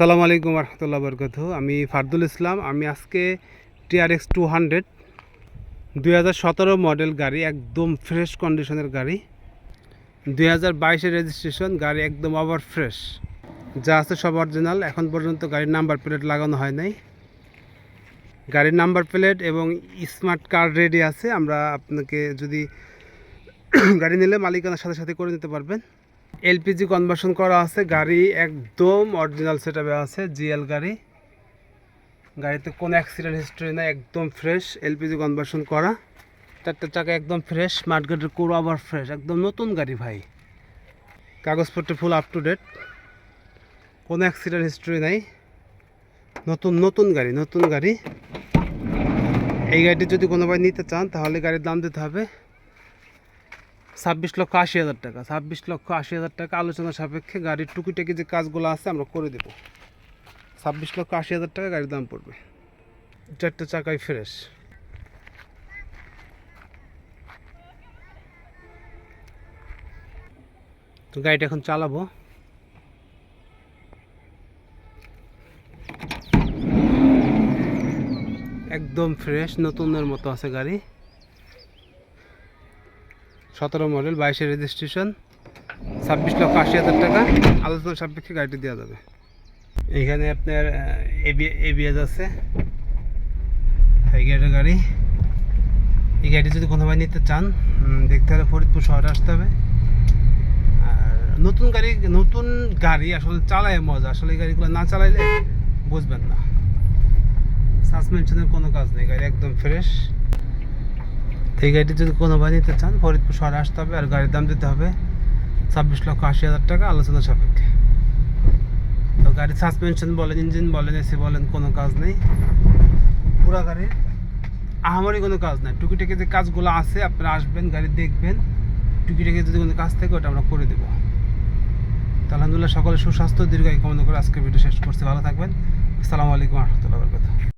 সালামু আলাইকুম রহমতুল্লাহ বরকত আমি ফারদুল ইসলাম। আমি আজকে টিআরএক্স টু হান্ড্রেড দুই হাজার সতেরো মডেল গাড়ি, একদম ফ্রেশ কন্ডিশনের গাড়ি। দুই হাজার রেজিস্ট্রেশন, গাড়ি একদম ওভার ফ্রেশ যা আছে সব অরিজিনাল। এখন পর্যন্ত গাড়ির নাম্বার প্লেট লাগানো হয় নাই। গাড়ির নাম্বার প্লেট এবং স্মার্ট কার্ড রেডি আছে। আমরা আপনাকে যদি গাড়ি নিলে মালিকানার সাথে সাথে করে নিতে পারবেন। এলপিজি কনভার্সন করা আছে, গাড়ি একদম অরিজিনাল সেট আছে জিএল গাড়ি। গাড়িতে কোনো অ্যাক্সিডেন্ট হিস্ট্রি নাই, একদম ফ্রেশ এলপিজি কনভার্সন করা। চারটে চাকা একদম ফ্রেশ মার্কেটের কোর আবার ফ্রেশ একদম নতুন গাড়ি ভাই। কাগজপত্র ফুল আপ টু ডেট কোনো অ্যাক্সিডেন্ট হিস্ট্রি নাই। নতুন নতুন গাড়ি নতুন গাড়ি। এই গাড়িটি যদি কোনো ভাই নিতে চান, তাহলে গাড়ির দাম দিতে হবে। ছাব্বিশ লক্ষ আশি হাজার টাকা, ছাব্বিশ লক্ষ আশি হাজার টাকা আলোচনা সাপেক্ষে গাড়ির টুকিটাকি যে কাজগুলো আছে আমরা করে দেবো। ছাব্বিশ লক্ষ আশি হাজার টাকা গাড়ির দাম পড়বে। চারটে চাকায় ফ্রেশ। তো গাড়িটা এখন চালাবো। একদম ফ্রেশ, নতুনের মতো আছে গাড়ি। সতেরো মডেল, বাইশের রেজিস্ট্রেশন ছাব্বিশ লক্ষ আশি হাজার টাকা। আলোচনা সাপেক্ষে গাড়িটি দেওয়া যাবে। এখানে আপনার এবিএস আছে। এই গাড়ির গাড়ি। এই গাড়ি যদি কোনো ভাই নিতে চান দেখতে হলে ফরিদপুর শহরে আসতে হবে। আর নতুন গাড়ি নতুন গাড়ি আসলে চালায় মজা। আসলে এই গাড়িগুলো না চালাইলে বুঝবেন না। সাসপেনশনের কোনো কাজ নেই, গাড়ি একদম ফ্রেশ এই গাড়িটি যদি কোনো ভাই নিতে চান, ফরিদপুর শহরে আসতে হবে আর গাড়ির দাম দিতে হবে ছাব্বিশ লক্ষ আশি হাজার টাকা আলোচনা সাপেক্ষে। তো গাড়ির সাসপেনশন বলেন ইঞ্জিন বলেন এসি বলেন, কোনো কাজ নেই। পুরো গাড়ির আহামরি কোনো কাজ নাই। টুকিটাকি যে কাজগুলো আছে, আপনারা আসবেন, গাড়ি দেখবেন। টুকিটাকি যদি কোনো কাজ থাকে, ওটা আমরা করে দেবো। তো আলহামদুলিল্লাহ সকলে সুস্বাস্থ্য, দীর্ঘায়ু কামনা করে আজকের ভিডিও শেষ করছি। ভালো থাকবেন। আসসালামু আলাইকুম রহমতুল্লাহ বরকত